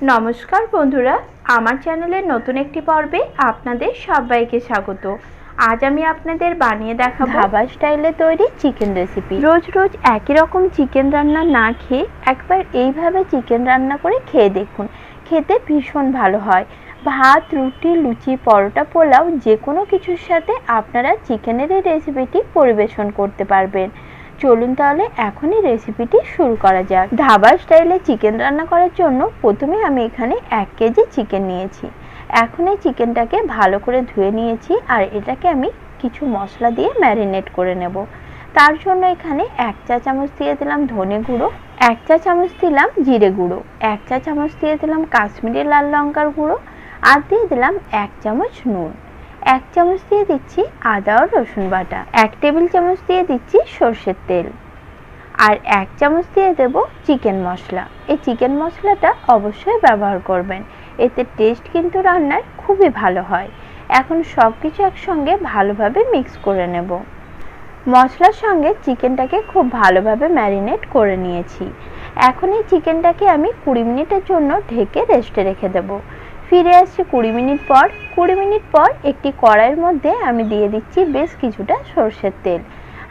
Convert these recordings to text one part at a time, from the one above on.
নমস্কার বন্ধুরা আমার চ্যানেলের নতুন একটি পর্বে আপনাদের সবাইকে স্বাগত। আজ আমি আপনাদের বানিয়ে দেখাবো ধাবা স্টাইলে তৈরি চিকেন রেসিপি রোজ রোজ একই রকম চিকেন রান্না না খেয়ে একবার এইভাবে চিকেন রান্না করে খেয়ে দেখুন। খেতে ভীষণ ভালো হয়। ভাত রুটি লুচি পরোটা পোলাও যে কোনো কিছুর সাথে আপনারা চিকেনের এই রেসিপিটি পরিবেশন করতে পারবেন। চলুন তাহলে এখনই রেসিপিটি শুরু করা যাক। ধাবা স্টাইলে চিকেন রান্না করার জন্য প্রথমে আমি এখানে এক কেজি চিকেন নিয়েছি। এখন এই চিকেনটাকে ভালো করে ধুয়ে নিয়েছি আর এটাকে আমি কিছু মশলা দিয়ে ম্যারিনেট করে নেব। তার জন্য এখানে এক চা চামচ দিয়ে দিলাম ধনে গুঁড়ো, এক চা চামচ দিলাম জিরে গুঁড়ো, এক চা চামচ দিয়ে দিলাম কাশ্মীরি লাল লঙ্কার গুঁড়ো আর দিয়ে দিলাম এক চামচ নুন। এক চামচ দিয়ে দিচ্ছি আদা ও রসুন বাটা, এক টেবিল চামচ দিয়ে দিচ্ছি সর্ষের তেল আর এক চামচ দিয়ে দেব চিকেন মশলা। এই চিকেন মশলাটা অবশ্যই ব্যবহার করবেন, এতে টেস্ট কিন্তু রান্নার খুবই ভালো হয়। এখন সব কিছু একসঙ্গে ভালোভাবে মিক্স করে নেব। মশলার সঙ্গে চিকেনটাকে খুব ভালোভাবে ম্যারিনেট করে নিয়েছি। এখন এই চিকেনটাকে আমি কুড়ি মিনিটের জন্য ঢেকে রেস্টে রেখে দেবো। ফিরে আসছি কুড়ি মিনিট পর। কুড়ি মিনিট পর একটি কড়াইয়ের মধ্যে আমি দিয়ে দিচ্ছি বেশ কিছুটা সর্ষের তেল।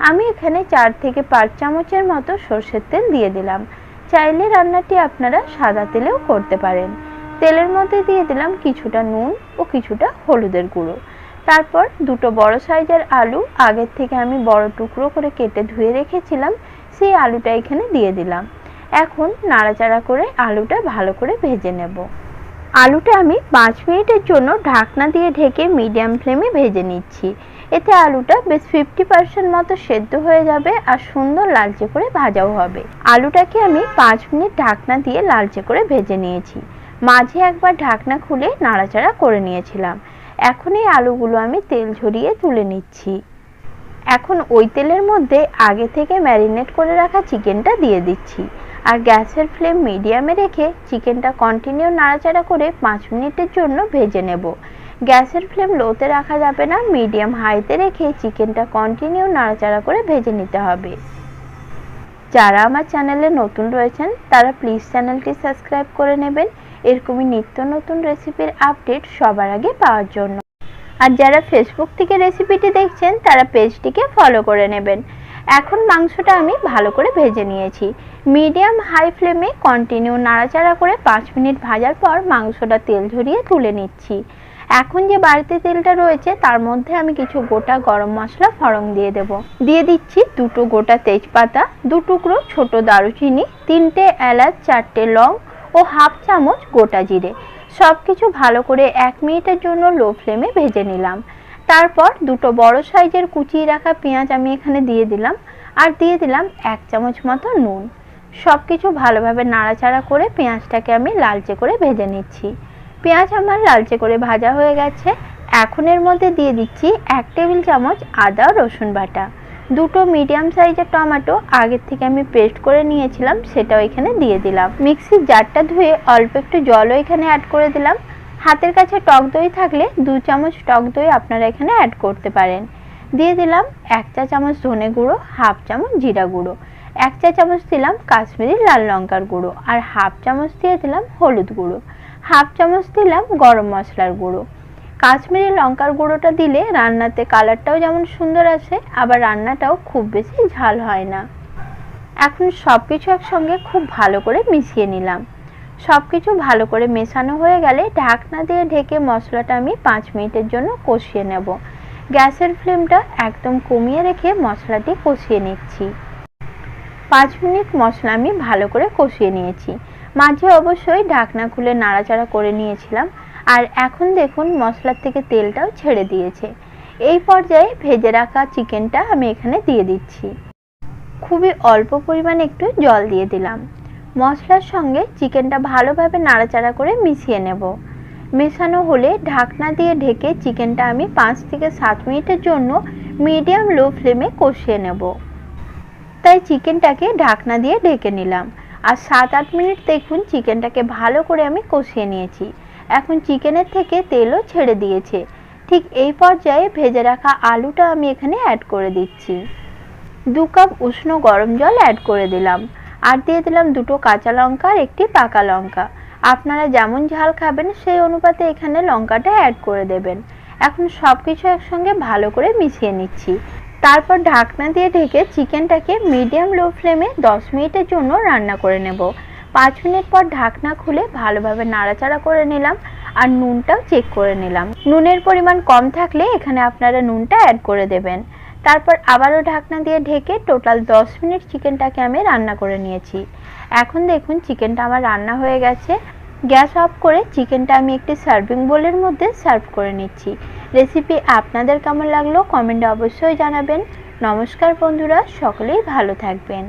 আমি এখানে চার থেকে পাঁচ চামচের মতো সর্ষের তেল দিয়ে দিলাম। চাইলে রান্নাটি আপনারা সাদা তেলেও করতে পারেন। তেলের মধ্যে দিয়ে দিলাম কিছুটা নুন ও কিছুটা হলুদের গুঁড়ো। তারপর দুটো বড় সাইজের আলু আগের থেকে আমি বড় টুকরো করে কেটে ধুয়ে রেখেছিলাম, সেই আলুটা এখানে দিয়ে দিলাম। এখন নাড়াচাড়া করে আলুটা ভালো করে ভেজে নেব। আলুটা আমি পাঁচ মিনিটের জন্য ঢাকনা দিয়ে ঢেকে মিডিয়াম ফ্লেমে ভেজে নিচ্ছি। এতে আলুটা বেশ ফিফটি পার্সেন্ট মতো সেদ্ধ হয়ে যাবে আর সুন্দর লালচে করে ভাজাও হবে। আলুটাকে আমি পাঁচ মিনিট ঢাকনা দিয়ে লালচে করে ভেজে নিয়েছি। মাঝে একবার ঢাকনা খুলে নাড়াচাড়া করে নিয়েছিলাম। এখন এই আলুগুলো আমি তেল ঝরিয়ে তুলে নিচ্ছি। এখন ওই তেলের মধ্যে আগে থেকে ম্যারিনেট করে রাখা চিকেনটা দিয়ে দিচ্ছি। আর গ্যাসের ফ্লেম মিডিয়ামে রেখে চিকেনটা কন্টিনিউ নাড়াচাড়া করে পাঁচ মিনিটের জন্য ভেজে নেব। গ্যাসের ফ্লেম লোতে রাখা যাবে না, মিডিয়াম হাইতে রেখে চিকেনটা কন্টিনিউ নাড়াচাড়া করে ভেজে নিতে হবে। যারা আমার চ্যানেলে নতুন রয়েছেন, তারা প্লিজ চ্যানেলটি সাবস্ক্রাইব করে নেবেন। এরকমই নিত্য নতুন রেসিপির আপডেট সবার আগে পাওয়ার জন্য। আর যারা ফেসবুক থেকে রেসিপিটি দেখছেন, তারা পেজটিকে ফলো করে নেবেন। এখন মাংসটা আমি ভালো করে ভেজে নিয়েছি। মিডিয়াম হাই ফ্লেমে কন্টিনিউ নাড়াচাড়া করে পাঁচ মিনিট ভাজার পর মাংসটা তেল ঝরিয়ে তুলে নিচ্ছি। এখন যে বাড়িতে তেলটা রয়েছে, তার মধ্যে আমি কিছু গোটা গরম মশলা ফড়ং দিয়ে দেব। দিয়ে দিচ্ছি দুটো গোটা তেজপাতা, দু টুকরো ছোট দারুচিনি, তিনটে এলাচ, চারটে লং ও হাফ চামচ গোটা জিরে। সব কিছু ভালো করে এক মিনিটের জন্য লো ফ্লেমে ভেজে নিলাম। তারপর দুটো বড় সাইজের কুচিয়ে রাখা পেঁয়াজ আমি এখানে দিয়ে দিলাম। আর দিয়ে দিলাম এক চামচ মতো নুন। সব কিছু ভালোভাবে নাড়াচাড়া করে পেঁয়াজটাকে আমি লালচে করে ভেজে নিচ্ছি। পেঁয়াজ আমার লালচে করে ভাজা হয়ে গেছে। এখন এর মধ্যে দিয়ে দিচ্ছি এক টেবিল চামচ আদা রসুন বাটা। দুটো মিডিয়াম সাইজের টমেটো আগের থেকে আমি পেস্ট করে নিয়েছিলাম, সেটাও এখানে দিয়ে দিলাম। মিক্সির জারটা ধুয়ে অল্প একটু জলও এখানে অ্যাড করে দিলাম। হাতের কাছে টক দই থাকলে দু চামচ টক দই আপনারা এখানে অ্যাড করতে পারেন। দিয়ে দিলাম এক চা চামচ ধনে গুঁড়ো, হাফ চামচ জিরা গুঁড়ো, এক চা চামচ দিলাম কাশ্মীরি লাল লঙ্কার গুঁড়ো আর হাফ চামচ দিয়ে দিলাম হলুদ গুঁড়ো। হাফ চামচ দিলাম গরম মশলার গুঁড়ো। কাশ্মীরি লঙ্কার গুঁড়োটা দিলে রান্নাতে কালারটাও যেমন সুন্দর আসে, আবার রান্নাটাও খুব বেশি ঝাল হয় না। এখন সব কিছু একসঙ্গে খুব ভালো করে মিশিয়ে নিলাম। সব কিছু ভালো করে মেশানো হয়ে গেলে ঢাকনা দিয়ে ঢেকে মশলাটা আমি পাঁচ মিনিটের জন্য কষিয়ে নেব। গ্যাসের ফ্লেমটা একদম কমিয়ে রেখে মশলাটি কষিয়ে নিচ্ছি। পাঁচ মিনিট মশলা আমি ভালো করে কষিয়ে নিয়েছি। মাঝে অবশ্যই ঢাকনা খুলে নাড়াচাড়া করে নিয়েছিলাম। আর এখন দেখুন মশলার থেকে তেলটাও ছেড়ে দিয়েছে। এই পর্যায়ে ভেজে রাখা চিকেনটা আমি এখানে দিয়ে দিচ্ছি। খুবই অল্প পরিমাণে একটু জল দিয়ে দিলাম। মশলার সঙ্গে চিকেনটা ভালোভাবে নাড়াচাড়া করে মিশিয়ে নেব। মেশানো হলে ঢাকনা দিয়ে ঢেকে চিকেনটা আমি পাঁচ থেকে সাত মিনিটের জন্য মিডিয়াম লো ফ্লেমে কষিয়ে নেব। তাই চিকেনটাকে ঢাকনা দিয়ে ঢেকে নিলাম। আর সাত আট মিনিট দেখুন চিকেনটাকে ভালো করে আমি কষিয়ে নিয়েছি। এখন চিকেনের থেকে তেলও ছেড়ে দিয়েছে। ঠিক এই পর্যায়ে ভেজে রাখা আলুটা আমি এখানে অ্যাড করে দিচ্ছি। দু কাপ উষ্ণ গরম জল অ্যাড করে দিলাম। আর দিয়ে দিলাম দুটো কাঁচা লঙ্কা আর একটি পাকা লঙ্কা। আপনারা যেমন ঝাল খাবেন, সেই অনুপাতে এখানে লঙ্কাটা অ্যাড করে দেবেন। এখন সব কিছু একসঙ্গে ভালো করে মিশিয়ে নিচ্ছি। তারপর ঢাকনা দিয়ে ঢেকে চিকেনটাকে মিডিয়াম লো ফ্লেমে দশ মিনিটের জন্য রান্না করে নেব। পাঁচ মিনিট পর ঢাকনা খুলে ভালোভাবে নাড়াচাড়া করে নিলাম আর নুনটাও চেক করে নিলাম। নুনের পরিমাণ কম থাকলে এখানে আপনারা নুনটা অ্যাড করে দেবেন। তারপর আবারও ঢাকনা দিয়ে ঢেকে টোটাল দশ মিনিট চিকেনটাকে আমি রান্না করে নিয়েছি। এখন দেখুন চিকেনটা আমার রান্না হয়ে গেছে। গ্যাস অফ করে চিকেনটা আমি একটি সার্ভিং বোলের মধ্যে সার্ভ করে নিচ্ছি। রেসিপি আপনাদের কেমন লাগল কমেন্টে অবশ্যই জানাবেন। নমস্কার বন্ধুরা, সকলেই ভালো থাকবেন।